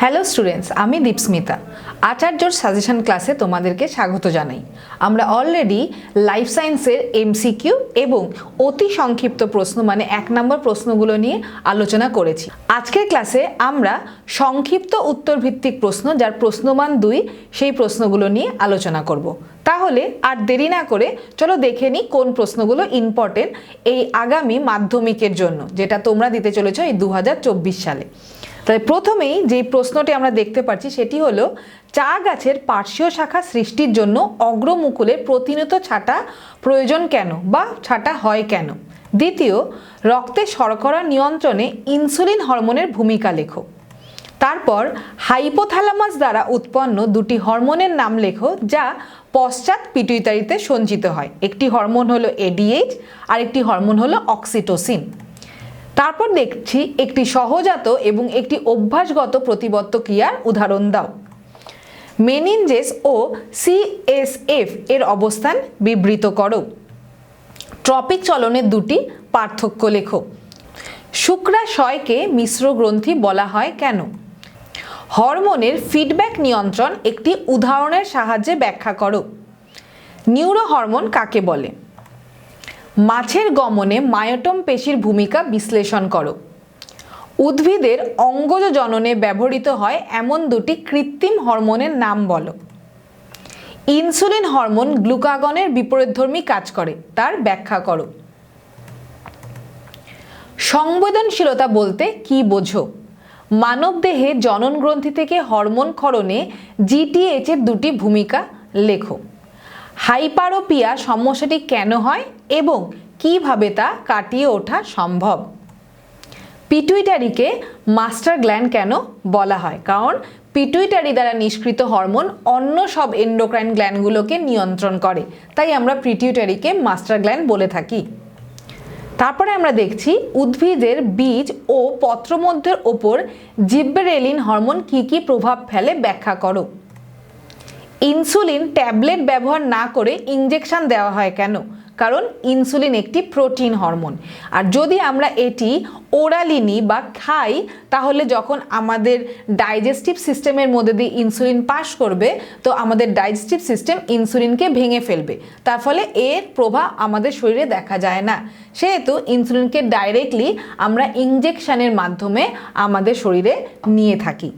Hello students আমি Dipsmita. আচার্যর suggestion ক্লাসে তোমাদেরকে স্বাগত জানাই। আমরা অলরেডি লাইফ সায়েন্সের এমসিকিউ এবং অতি সংক্ষিপ্ত প্রশ্ন মানে এক নম্বর প্রশ্নগুলো নিয়ে আলোচনা করেছি। আজকের ক্লাসে আমরা সংক্ষিপ্ত উত্তর ভিত্তিক প্রশ্ন, যার প্রশ্নমান দুই, সেই প্রশ্নগুলো নিয়ে আলোচনা করব। তাহলে আর দেরি না করে চলো দেখে নিই কোন প্রশ্নগুলো ইম্পর্টেন্ট এই আগামী মাধ্যমিকের জন্য, যেটা তোমরা দিতে চলেছো এই দু হাজার চব্বিশ সালে। তাহলে প্রথমেই যে প্রশ্নটি আমরা দেখতে পাচ্ছি সেটি হলো, চা গাছের পার্শ্বীয় শাখা সৃষ্টির জন্য অগ্রমুকুলে প্রতিনিয়ত ছাটা প্রয়োজন কেন বা ছাটা হয় কেন? দ্বিতীয়, রক্তে শর্করা নিয়ন্ত্রণে ইনসুলিন হরমোনের ভূমিকা লেখো। তারপর, হাইপোথ্যালামাস দ্বারা উৎপন্ন দুটি হরমোনের নাম লেখো যা পশ্চাৎ পিটুইতারিতে সঞ্চিত হয়। একটি হরমোন হলো এডিএইচ আর একটি হরমোন হলো অক্সিটোসিন তারপর দেখছি একটি সহজাত এবং একটি অভ্যাসগত প্রতিবত্ত ক্রিয়ার উদাহরণ দাও। মেনিনজেস ও সিএসএফ এর অবস্থান বিবৃত করো। ট্রপিক চলনের দুটি পার্থক্য লেখো। শুক্রাশয়কে মিশ্র গ্রন্থি বলা হয় কেন? হরমোনের ফিডব্যাক নিয়ন্ত্রণ একটি উদাহরণের সাহায্যে ব্যাখ্যা করো। নিউরো হরমোন কাকে বলে? মাছের গমনে মায়োটম পেশির ভূমিকা বিশ্লেষণ করো। উদ্ভিদের অঙ্গজ জননে ব্যবহৃত হয় এমন দুটি কৃত্রিম হরমোনের নাম বলো। ইনসুলিন হরমোন গ্লুকাগনের বিপরীতধর্মী কাজ করে, তার ব্যাখ্যা করো। সংবেদনশীলতা বলতে কি বোঝো? মানবদেহে জনন গ্রন্থি থেকে হরমোন ক্ষরণে জিটিএইচ এর দুটি ভূমিকা লেখো। হাইপারোপিয়া সমস্যাটি কেন হয় এবং কীভাবে তা কাটিয়ে ওঠা সম্ভব? পিটুইটারিকে মাস্টার গ্ল্যান্ড কেন বলা হয়? কারণ পিটুইটারি দ্বারা নিষ্কৃত হরমোন অন্য সব এন্ডোক্রাইন গ্ল্যান্ডগুলোকে নিয়ন্ত্রণ করে। তাই আমরা পিটুইটারিকে মাস্টার গ্ল্যান্ড বলে থাকি। তারপরে আমরা দেখছি উদ্ভিদের বীজ ও পত্রমধ্যের ওপর জিব্বেরেলিন হরমোন কি কি প্রভাব ফেলে ব্যাখ্যা করো। ইনসুলিন ট্যাবলেট ব্যবহার না করে ইঞ্জেকশন দেওয়া হয় কেন? কারণ ইনসুলিন একটি প্রোটিন হরমোন। আর যদি আমরা এটি ওরালি নিই বা খাই, তাহলে যখন আমাদের ডাইজেস্টিভ সিস্টেমের মধ্যে দিয়ে ইনসুলিন পাস করবে, তো আমাদের ডাইজেস্টিভ সিস্টেম ইনসুলিনকে ভেঙে ফেলবে। তার ফলে এর প্রভাব আমাদের শরীরে দেখা যায় না। সেহেতু ইনসুলিনকে ডাইরেক্টলি আমরা ইঞ্জেকশনের মাধ্যমে আমাদের শরীরে নিয়ে থাকি।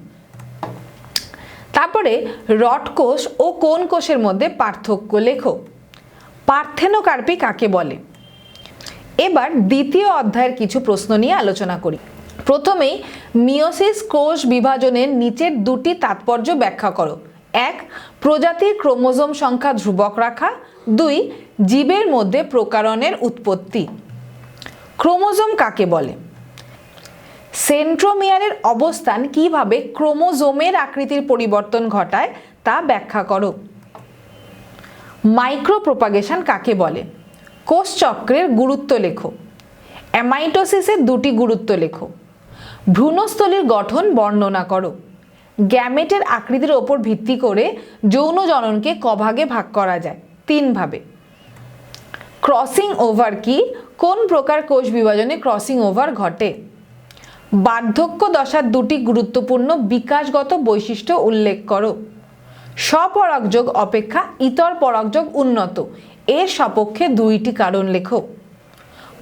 তারপরে রড কোষ ও কোন কোষের মধ্যে পার্থক্য লেখো। পার্থেনোকার্পি কাকে বলে? এবার দ্বিতীয় অধ্যায়ের কিছু প্রশ্ন নিয়ে আলোচনা করি। প্রথমেই মিওসিস কোষ বিভাজনের নিচের দুটি তাৎপর্য ব্যাখ্যা করো। এক, প্রজাতির ক্রোমোজোম সংখ্যা ধ্রুবক রাখা। দুই, জীবের মধ্যে প্রকারণের উৎপত্তি। ক্রোমোজোম কাকে বলে? সেন্ট্রোমিয়ারের অবস্থান কীভাবে ক্রোমোজোমের আকৃতির পরিবর্তন ঘটায় তা ব্যাখ্যা করো। মাইক্রো প্রোপাগেশন কাকে বলে? কোষ চক্রের গুরুত্ব লেখো। অ্যামাইটোসিসের দুটি গুরুত্ব লেখো। ভ্রূণস্থলীর গঠন বর্ণনা করো। গ্যামেটের আকৃতির ওপর ভিত্তি করে যৌন জননকে কভাগে ভাগ করা যায়। তিনভাবে ক্রসিং ওভার কি? কোন প্রকার কোষ বিভাজনে ক্রসিং ওভার ঘটে? বার্ধক্য দশার দুটি গুরুত্বপূর্ণ বিকাশগত বৈশিষ্ট্য উল্লেখ করো। স্বপরাগযোগ অপেক্ষা, ইতর পরাগযোগ উন্নত। এর সপক্ষে দুইটি কারণ লেখো।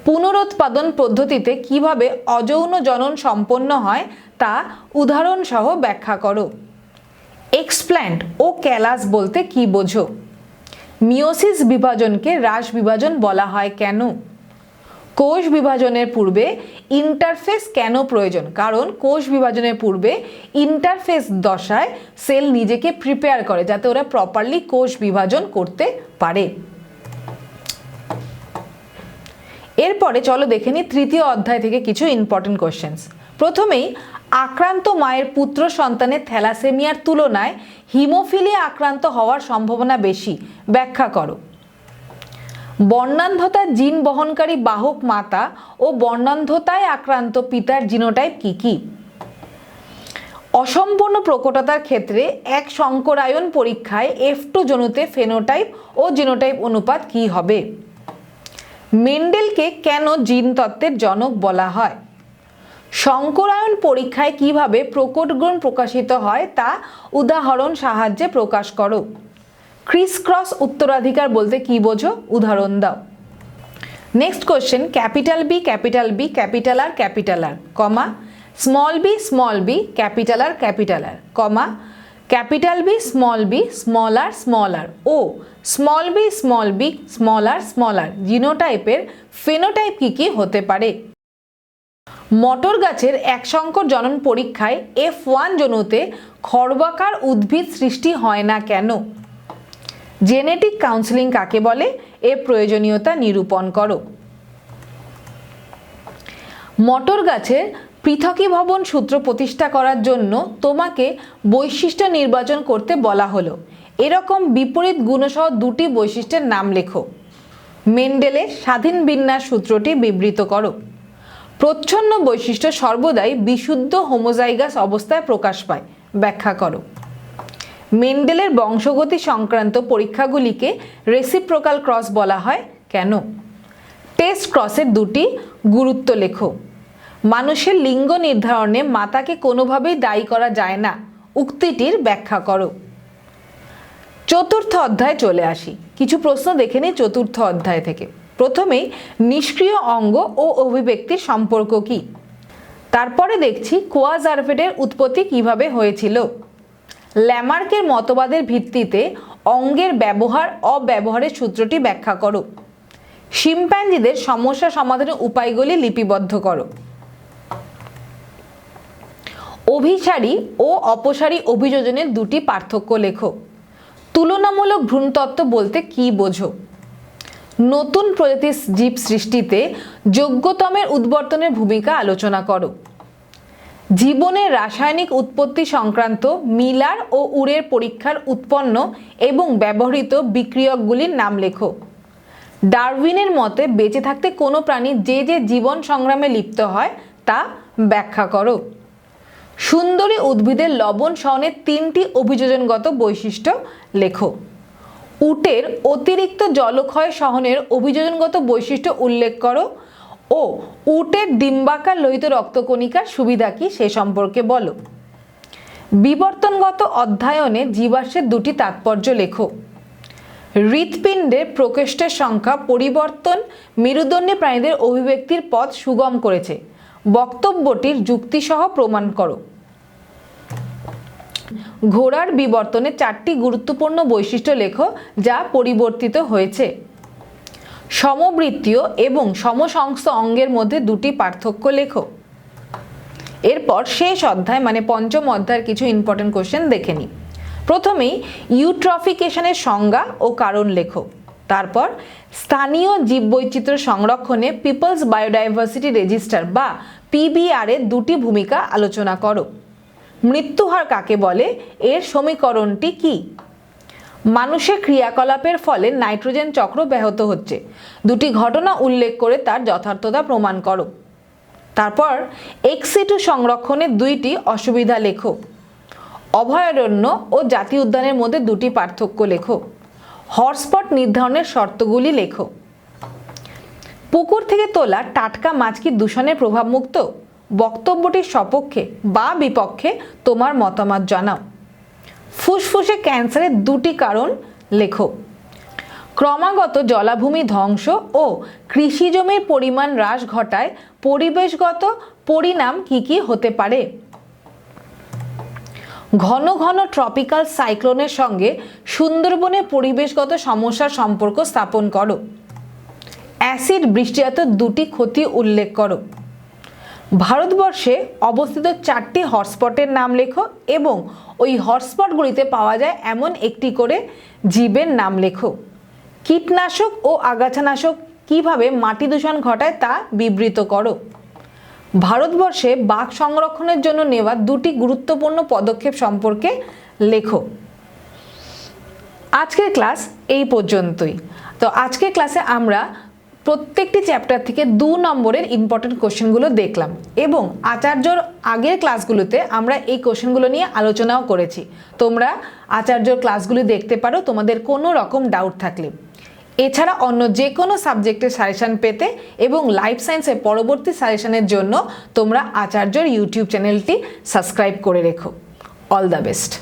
পুনরুৎপাদন পদ্ধতিতে কীভাবে অযৌন জনন সম্পন্ন হয় তা উদাহরণসহ ব্যাখ্যা করো। এক্সপ্ল্যান্ট ও ক্যালাস বলতে কি বোঝো? মিওসিস বিভাজনকে হ্রাস বিভাজন বলা হয় কেন? কোষ বিভাজনের পূর্বে ইন্টারফেস কেন প্রয়োজন? কারণ কোষ বিভাজনের পূর্বে ইন্টারফেস দশায় সেল নিজেকে প্রিপেয়ার করে যাতে ওরা প্রপারলি কোষ বিভাজন করতে পারে। এরপরে চলো দেখে নিই তৃতীয় অধ্যায় থেকে কিছু ইম্পর্টেন্ট কোশ্চেন্স প্রথমেই, আক্রান্ত মায়ের পুত্র সন্তানের থ্যালাসেমিয়ার তুলনায় হিমোফিলিয়া আক্রান্ত হওয়ার সম্ভাবনা বেশি। ব্যাখ্যা করো। বর্ণান্ধতা জিন বহনকারী বাহক মাতা ও বর্ণান্ধতায় আক্রান্ত পিতার জিনোটাইপ কি কি? অসম্পূর্ণ প্রকটতার ক্ষেত্রে এক সংকরায়ন পরীক্ষায় এফ টু জনুতে ফেনোটাইপ ও জিনোটাইপ অনুপাত কি হবে? মেন্ডেলকে কেন জিন তত্ত্বের জনক বলা হয়? শঙ্করায়ন পরীক্ষায় কীভাবে প্রকট গুণ প্রকাশিত হয় তা উদাহরণ সাহায্যে প্রকাশ করো। ক্রিস ক্রস উত্তরাধিকার বলতে কি বোঝো? উদাহরণ দাও। Next question capital B capital B capital R capital R comma small B small B capital R capital R comma capital B small B small R small R ও small B small B small R small R জিনোটাইপের phenotype কী কী হতে পারে? মটর গাছের এক সংকর জনন পরীক্ষায় F one জনুতে খর্বাকার উদ্ভিদ সৃষ্টি হয় না কেন? জেনেটিক কাউন্সেলিং কাকে বলে? এর প্রয়োজনীয়তা নিরূপণ করো। মটর গাছের পৃথকীভবন সূত্র প্রতিষ্ঠা করার জন্য তোমাকে বৈশিষ্ট্য নির্বাচন করতে বলা হলো। এরকম বিপরীত গুণসহ দুটি বৈশিষ্ট্যের নাম লেখো। মেন্ডেলের স্বাধীন বিন্যাস সূত্রটি বিবৃত করো। প্রচ্ছন্ন বৈশিষ্ট্য সর্বদাই বিশুদ্ধ হোমোজাইগাস অবস্থায় প্রকাশ পায়। ব্যাখ্যা করো। মেন্ডেলের বংশগতি সংক্রান্ত পরীক্ষাগুলিকে রেসিপ্রোকাল ক্রস বলা হয়। কেন? টেস্ট ক্রসের দুটি গুরুত্ব লেখো। মানুষের লিঙ্গ নির্ধারণে মাতাকে কোনোভাবেই দায়ী করা যায় না। উক্তিটির ব্যাখ্যা করো। চতুর্থ অধ্যায় চলে আসি। কিছু প্রশ্ন দেখে নিই চতুর্থ অধ্যায় থেকে। প্রথমেই, নিষ্ক্রিয় অঙ্গ ও অভিব্যক্তির সম্পর্ক কি? তারপরে দেখছি কোয়াজারভেটের উৎপত্তি কীভাবে হয়েছিল। ল্যামার্কের মতবাদের ভিত্তিতে অঙ্গের ব্যবহার, অব্যবহারের সূত্রটি ব্যাখ্যা করো। শিম্প্যাঞ্জিদের সমস্যা সমাধানের উপায়গুলি লিপিবদ্ধ করো। অভিসারী ও অপসারী অভিযোজনের দুটি পার্থক্য লেখো। তুলনামূলক ভ্রূণতত্ত্ব বলতে কি বোঝো? নতুন প্রজাতির জীব সৃষ্টিতে যোগ্যতমের উদ্বর্তনের ভূমিকা আলোচনা করো। জীবনের রাসায়নিক উৎপত্তি সংক্রান্ত মিলার ও উড়ের পরীক্ষার উৎপন্ন এবং ব্যবহৃত বিক্রিয়কগুলির নাম লেখো। ডারউইনের মতে, বেঁচে থাকতে কোনো প্রাণী যে যে জীবন সংগ্রামে লিপ্ত হয়, তা ব্যাখ্যা করো। সুন্দরী উদ্ভিদের লবণ সহনের তিনটি অভিযোজনগত বৈশিষ্ট্য লেখো। উটের অতিরিক্ত জলক্ষয় সহনের অভিযোজনগত বৈশিষ্ট্য উল্লেখ করো। ও, উটের ডিম্বাকার লোহিত রক্তকণিকার সুবিধা কি সে সম্পর্কে বলো। বিবর্তনগত অধ্যয়নে জীবাশ্মের দুটি তাৎপর্য লেখো। হৃৎপিণ্ডের প্রকোষ্ঠের সংখ্যা, পরিবর্তন, মেরুদণ্ডী প্রাণীদের অভিব্যক্তির পথ সুগম করেছে। বক্তব্যটির যুক্তিসহ প্রমাণ করো। ঘোড়ার বিবর্তনে চারটি গুরুত্বপূর্ণ বৈশিষ্ট্য লেখো, যা পরিবর্তিত হয়েছে। সমবৃত্তীয় এবং সমসংস্থ অঙ্গের মধ্যে দুটি পার্থক্য লেখো। এরপর শেষ অধ্যায় মানে পঞ্চম অধ্যায়ের কিছু ইম্পর্টেন্ট কোশ্চেন দেখে নিই। প্রথমেই ইউট্রফিকেশনের সংজ্ঞা ও কারণ লেখো। তারপর স্থানীয় জীববৈচিত্র্য সংরক্ষণে পিপলস বায়োডাইভার্সিটি রেজিস্টার বা পিবিআর এর দুটি ভূমিকা আলোচনা করো। মৃত্যুহার কাকে বলে? এর সমীকরণটি কি? মানুষের ক্রিয়াকলাপের ফলে নাইট্রোজেন চক্র ব্যাহত হচ্ছে। দুটি ঘটনা উল্লেখ করে তার যথার্থতা প্রমাণ করো। তারপর, এক্সিটু সংরক্ষণের দুইটি অসুবিধা লেখো। অভয়ারণ্য ও জাতীয় উদ্যানের মধ্যে দুটি পার্থক্য লেখো। হটস্পট নির্ধারণের শর্তগুলি লেখো। পুকুর থেকে তোলা টাটকা মাছ কি দূষণের প্রভাবমুক্ত? বক্তব্যটির সপক্ষে বা বিপক্ষে তোমার মতামত জানাও। ফুসফুসে ক্যান্সারের দুটি কারণ লেখো ক্রমাগত জলাভূমি ধ্বংস ও কৃষিজমির পরিমাণ হ্রাস ঘটায় পরিবেশগত পরিণাম কি কি হতে পারে? ঘন ঘন ট্রপিক্যাল সাইক্লোনের সঙ্গে সুন্দরবনে পরিবেশগত সমস্যার সম্পর্ক স্থাপন করো। অ্যাসিড বৃষ্টিজাত দুটি ক্ষতি উল্লেখ করো। ভারতবর্ষে অবস্থিত চারটি হটস্পটের নাম লেখো এবং ওই হটস্পটগুলিতে পাওয়া যায় এমন একটি করে জীবের নাম লেখো। কীটনাশক ও আগাছানাশক কীভাবে মাটি দূষণ ঘটায় তা বিবৃত করো। ভারতবর্ষে বাঘ সংরক্ষণের জন্য নেওয়া দুটি গুরুত্বপূর্ণ পদক্ষেপ সম্পর্কে লেখো। আজকের ক্লাস এই পর্যন্তই। তো আজকের ক্লাসে আমরা প্রত্যেকটি চ্যাপ্টার থেকে দু নম্বরের ইম্পর্টেন্ট কোশ্চেনগুলো দেখলাম এবং আচার্যর আগের ক্লাসগুলোতে আমরা এই কোশ্চেনগুলো নিয়ে আলোচনাও করেছি। তোমরা আচার্যর ক্লাসগুলি দেখতে পারো, তোমাদের কোনো রকম ডাউট থাকলে। এছাড়া অন্য যে কোনো সাবজেক্টের সাজেশন পেতে এবং লাইফ সায়েন্সের পরবর্তী সাজেশনের জন্য তোমরা আচার্যর ইউটিউব চ্যানেলটি সাবস্ক্রাইব করে রেখো। All the best